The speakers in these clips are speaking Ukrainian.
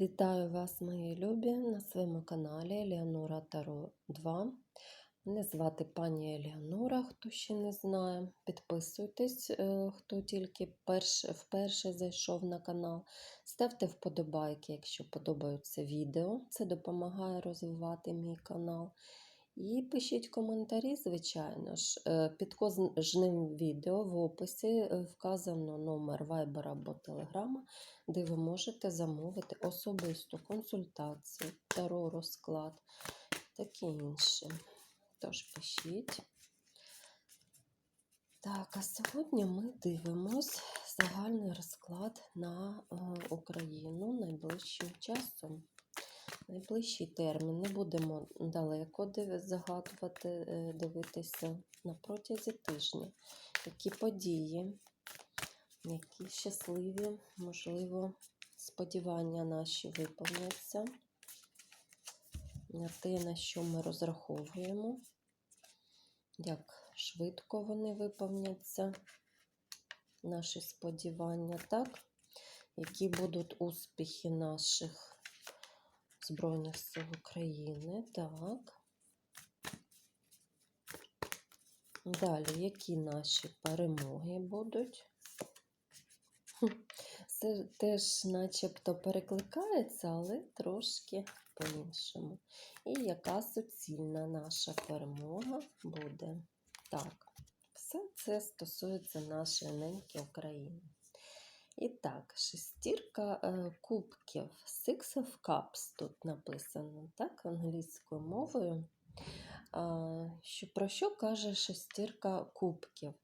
Вітаю вас, мої любі, на своєму каналі Еліанура Таро 2. Мене звати пані Еліанура, хто ще не знає. Підписуйтесь, е, хто тільки перш, вперше зайшов на канал. Ставте вподобайки, якщо подобаються відео. Це допомагає розвивати мій канал. І пишіть коментарі, звичайно ж. Е, Під кожним відео в описі е, вказано номер Viber або Telegram, де ви можете замовити особисту консультацію, таро розклад, таке інше. Тож пишіть. Так, а сьогодні ми дивимось загальний розклад на е, Україну найближчим часом. Найближчий термін не будемо далеко загадувати, е, дивитися на протязі тижня. Які події, які щасливі, можливо, сподівання наші виповняться на те, на що ми розраховуємо, як швидко вони виповняться, наші сподівання, так? Які будуть успіхи наших Збройних сил України, так. Далі, які наші перемоги будуть? Це теж начебто перекликається, але трошки по-іншому. І яка суцільна наша перемога буде? Так, все це стосується нашої неньки України. І так, шестірка е, кубків, Six of Cups тут написано, так, англійською мовою. Що, про що каже шестірка кубків?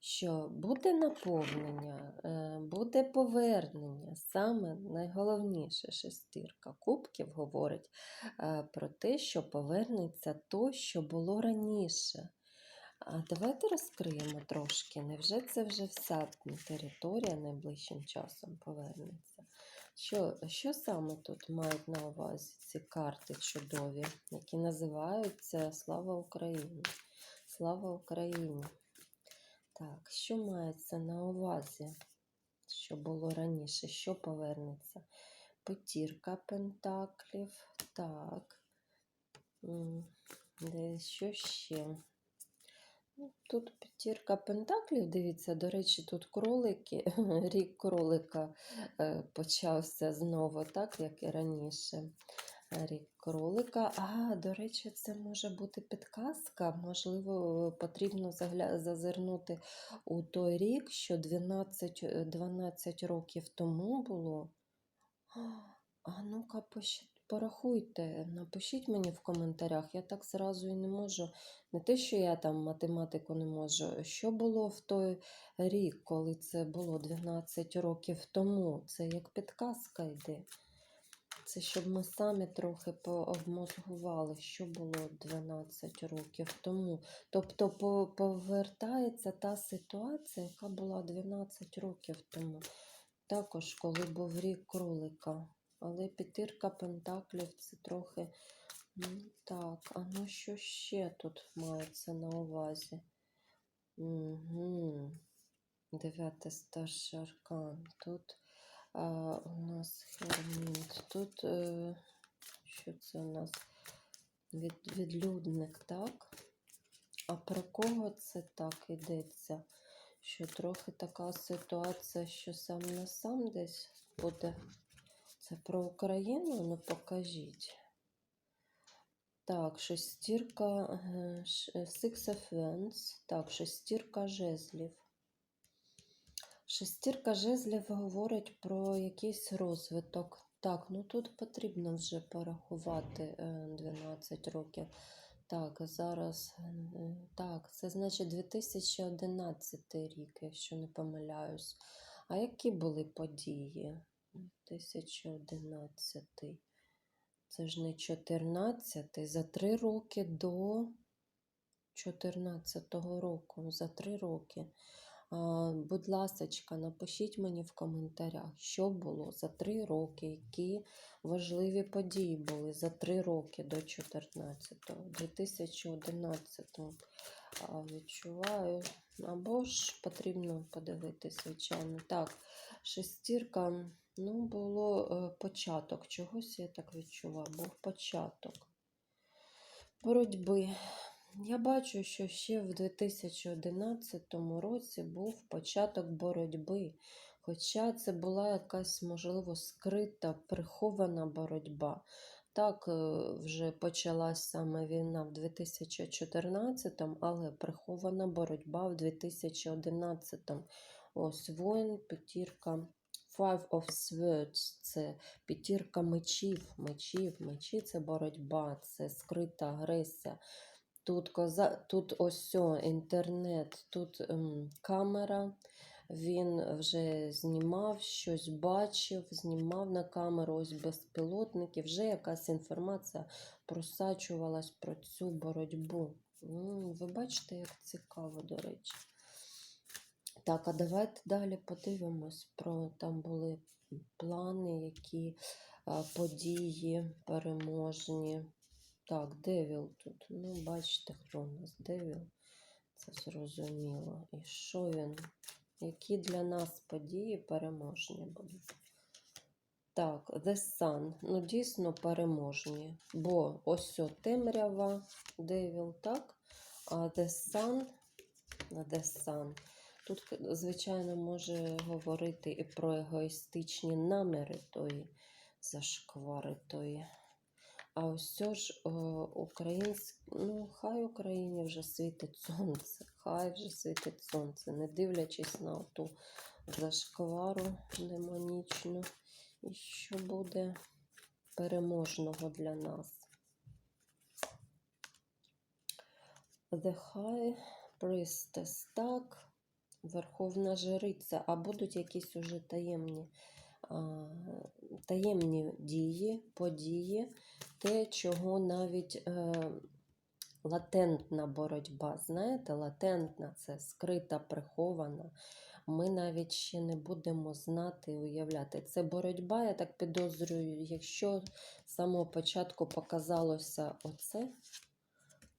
Що буде наповнення, е, буде повернення. Саме найголовніше шестірка кубків говорить е, про те, що повернеться то, що було раніше. А давайте розкриємо трошки. Невже це вже вся територія найближчим часом повернеться? Що, що саме тут мають на увазі ці карти чудові, які називаються Слава Україні? Слава Україні! Так, що мається на увазі, що було раніше, що повернеться? Потірка пентаклів. Так. Де що ще? Тут п'ятірка пентаклів, дивіться, до речі, тут кролики, рік кролика е, почався знову, так, як і раніше. Рік кролика. А, до речі, це може бути підказка. Можливо, потрібно зазирнути у той рік, що 12, е, 12 років тому було. А ну-ка, порахуйте, напишіть мені в коментарях. Я так зразу і не можу. Не те, що я там математику не можу. Що було в той рік, коли це було 12 років тому? Це як підказка йде. Це щоб ми самі трохи пообмозгували, що було 12 років тому. Тобто повертається та ситуація, яка була 12 років тому. Також, коли був рік кролика. Але п'ятірка пентаклів це трохи. Так, а ну що ще тут мається на увазі? Угу. Дев'ятий старший аркан. Тут а, у нас херміт. Тут е, що це у нас? Від, відлюдник, так? А про кого це так йдеться? Що трохи така ситуація, що сам на сам десь буде. Це про Україну? Ну покажіть. Так, шестірка е, е, Six of Wands. Так, шестірка жезлів. Шестірка жезлів говорить про якийсь розвиток. Так, ну тут потрібно вже порахувати е, 12 років. Так, зараз. е, Так, це значить 2011 рік, якщо не помиляюсь. А які були події? 2011. Це ж не 14, за три роки до 14-го року, за три роки. Будь ласочка, напишіть мені в коментарях, що було за три роки, які важливі події були за три роки до 14-го, 2011-го. А, Відчуваю, або ж потрібно подивитися, звичайно. Так, шестірка Ну, було е, початок. Чогось я так відчував. Був початок боротьби. Я бачу, що ще в 2011 році був початок боротьби. Хоча це була якась, можливо, скрита, прихована боротьба. Так, е, вже почалась саме війна в 2014, але прихована боротьба в 2011. Ось воїн, п'ятірка. Five of Swords – це п'ятірка мечів, мечів, мечі це боротьба, це скрита агресія. Тут, коза, тут ось інтернет, тут ем, камера. Він вже знімав, щось бачив, знімав на камеру ось безпілотники. Вже якась інформація просачувалась про цю боротьбу. М, Ви бачите, як цікаво, до речі. Так, а давайте далі подивимось про там були плани, які події переможні. Так, Девіл тут. Ну, бачите, хто у нас Девіл. Це зрозуміло. І що він? Які для нас події переможні будуть? Так, The Sun. Ну, дійсно переможні. Бо ось о темрява, Девіл, так? А The Sun, The Sun. Тут, звичайно, може говорити і про егоїстичні наміри тої зашквари тої. А ось ж українськ... ну, хай Україні вже світить сонце, хай вже світить сонце, не дивлячись на ту зашквару демонічну. І що буде переможного для нас. The High Priestess, так, Верховна Жриця, а будуть якісь уже таємні, таємні дії, події, те, чого навіть е, латентна боротьба. Знаєте, латентна це скрита, прихована. Ми навіть ще не будемо знати і уявляти. Це боротьба, я так підозрюю, якщо з самого початку показалося оце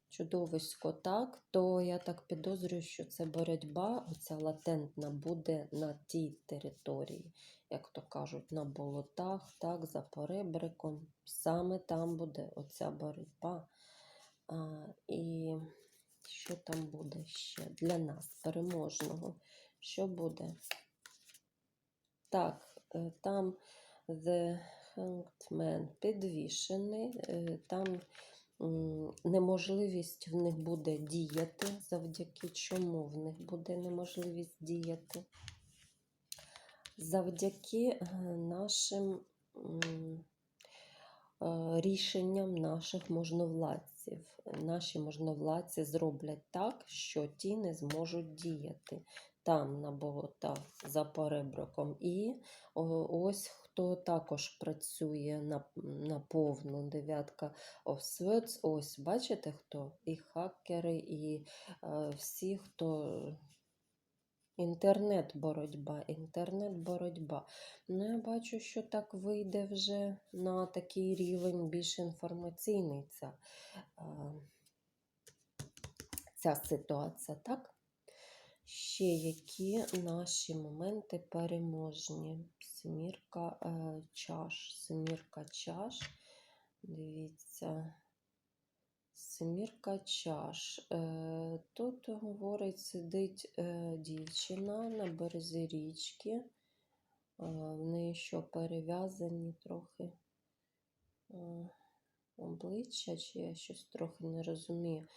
чудовисько так, то я так підозрюю, що це боротьба, оця латентна, буде на тій території, як то кажуть, на болотах, так, за поребриком. Саме там буде оця боротьба. А, І що там буде ще для нас, переможного? Що буде? Так, е, там The Hanged Man підвішений, е, там неможливість в них буде діяти, завдяки чому в них буде неможливість діяти? Завдяки е, нашим е, рішенням наших можновладців. Наші можновладці зроблять так, що ті не зможуть діяти там на болотах за переброком. І ось хто також працює на, на повну дев'ятка of Swords. Ось, бачите хто? І хакери, і е, всі, хто. Інтернет-боротьба, інтернет-боротьба. Ну, я бачу, що так вийде вже на такий рівень більш інформаційний ця, е, ця ситуація, так? Ще які наші моменти переможні? Семірка е, чаш. Семірка чаш. Дивіться. Семірка чаш. Е, Тут говорить, сидить е, дівчина на березі річки. Е, В неї що перев'язані трохи е, обличчя, чи я щось трохи не розумію.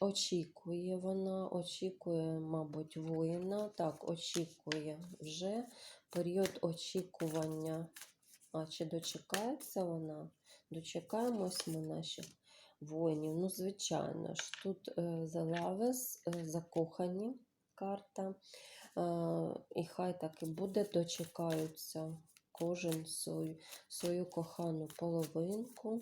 Очікує вона, очікує, мабуть, воїна. Так, очікує вже період очікування. А чи дочекається вона? Дочекаємось ми наших воїнів. Ну, звичайно ж, тут е, Lovers, е, закохані карта. Е, І хай так і буде, дочекаються кожен свою, свою кохану половинку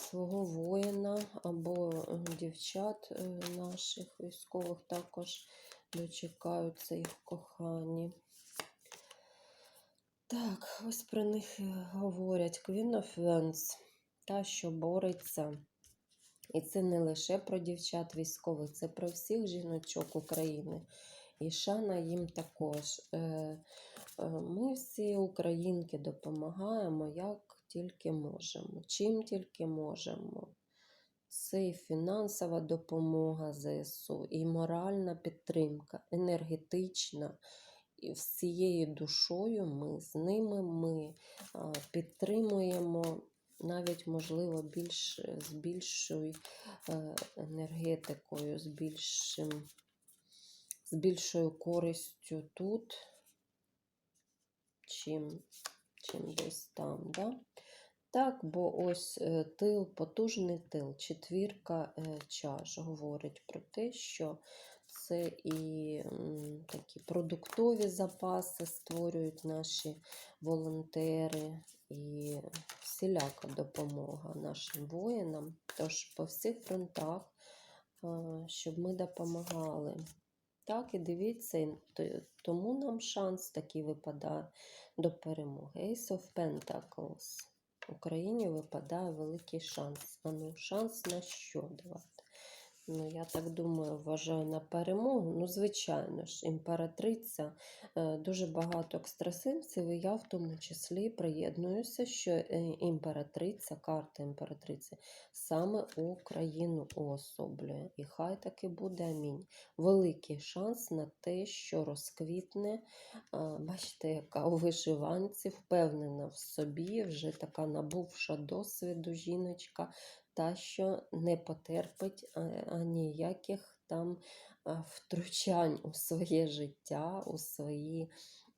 свого воїна або дівчат е, наших військових також дочекаються їх кохані. Так, ось про них е, говорять Queen of Wands, та, що бореться. І це не лише про дівчат військових, це про всіх жіночок України. І шана їм також. Е, Ми всі українки допомагаємо як тільки можемо, чим тільки можемо. Це і фінансова допомога ЗСУ, і моральна підтримка, енергетична. І всією душою ми з ними ми підтримуємо навіть, можливо, більш, з більшою е, енергетикою, з, більшим, з більшою користю тут, чим, чим десь там. Да? Так, бо ось е, тил, потужний тил, четвірка е, чаш говорить про те, що це і такі продуктові запаси створюють наші волонтери і всіляка допомога нашим воїнам. Тож по всіх фронтах, е, щоб ми допомагали. Так, і дивіться, тому нам шанс такий випадає до перемоги. Ace of Pentacles. Україні випадає великий шанс. А ну, шанс на що давати? Ну, я так думаю, вважаю на перемогу. Ну, звичайно ж, імператриця, е, дуже багато екстрасенсів, і я в тому числі приєднуюся, що е, імператриця, карта імператриці саме Україну уособлює. І хай таки буде амінь. Великий шанс на те, що розквітне. Бачите, яка у вишиванці впевнена в собі, вже така набувша досвіду жіночка, та, що не потерпить а, аніяких там а, втручань у своє життя, у свої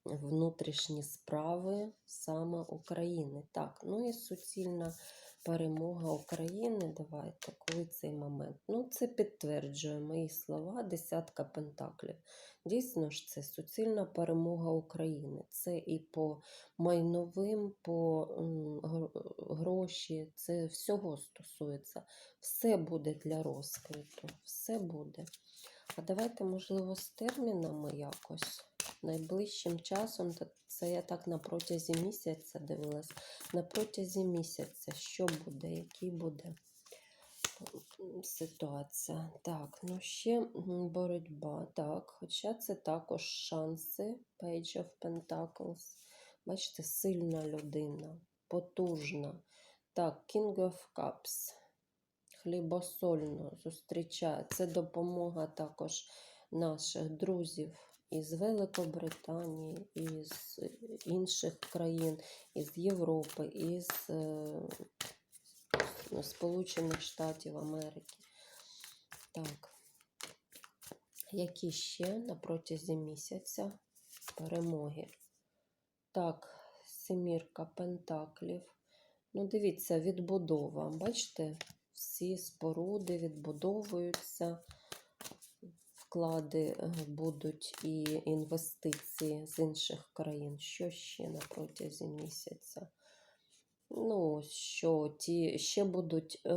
внутрішні справи саме України. Так, ну і суцільна перемога України. Давайте, коли цей момент. Ну, це підтверджує мої слова, десятка пентаклів. Дійсно ж, це суцільна перемога України. Це і по майновим, по гроші, це всього стосується. Все буде для розквіту, все буде. А давайте, можливо, з термінами якось. Найближчим часом, це я так на протязі місяця дивилась. На протязі місяця, що буде, який буде ситуація. Так, ну ще боротьба. Так, хоча це також шанси. Page of Pentacles. Бачите, сильна людина, потужна. Так, King of Cups. Хлібосольно зустрічає. Це допомога також наших друзів із Великобританії, із інших країн, із Європи, із е, Сполучених Штатів Америки. Так. Які ще на протязі місяця перемоги? Так, семірка пентаклів. Ну, дивіться, відбудова. Бачите, всі споруди відбудовуються, вклади е, будуть і інвестиції з інших країн. Що ще на протязі місяця? Ну, що ті ще будуть е,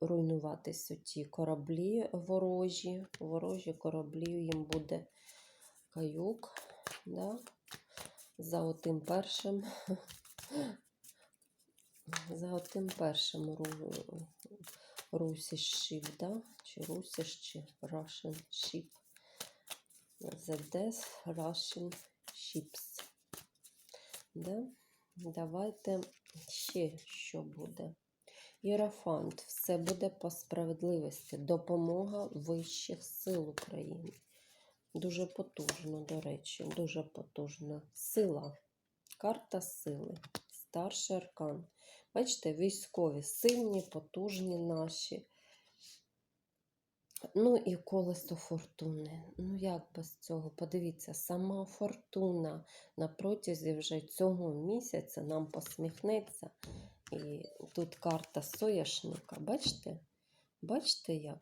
руйнуватися ті кораблі ворожі. Ворожі кораблі їм буде каюк. Да? За отим першим. За отим першим ship, да? Чи Russish, чи Russian ship. The death Russian ships. Да? Давайте ще що буде. Єрофант. Все буде по справедливості. Допомога вищих сил України. Дуже потужно, до речі, дуже потужна. Сила. Карта сили. Старший аркан. Бачите, військові сильні, потужні наші. Ну і колесо фортуни. Ну як без цього? Подивіться, сама фортуна на протязі вже цього місяця нам посміхнеться. І тут карта соняшника. Бачите? Бачите як?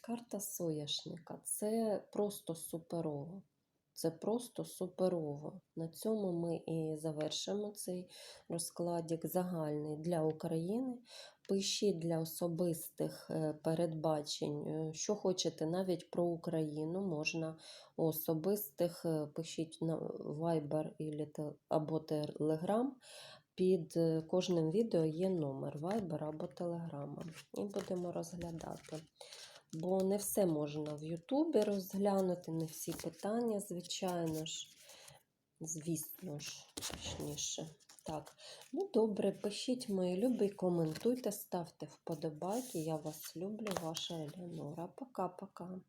Карта соняшника. Це просто суперово. Це просто суперово. На цьому ми і завершимо цей розкладик загальний для України. Пишіть для особистих е, передбачень, е, що хочете навіть про Україну. Можна у особистих е, пишіть на Viber або Telegram. Під кожним відео є номер Viber або Telegram. І будемо розглядати. Бо не все можна в Ютубі розглянути, не всі питання, звичайно ж. Звісно ж, точніше. Так, ну добре, пишіть мої любі, коментуйте, ставте вподобайки. Я вас люблю, ваша Елеонора. Пока-пока.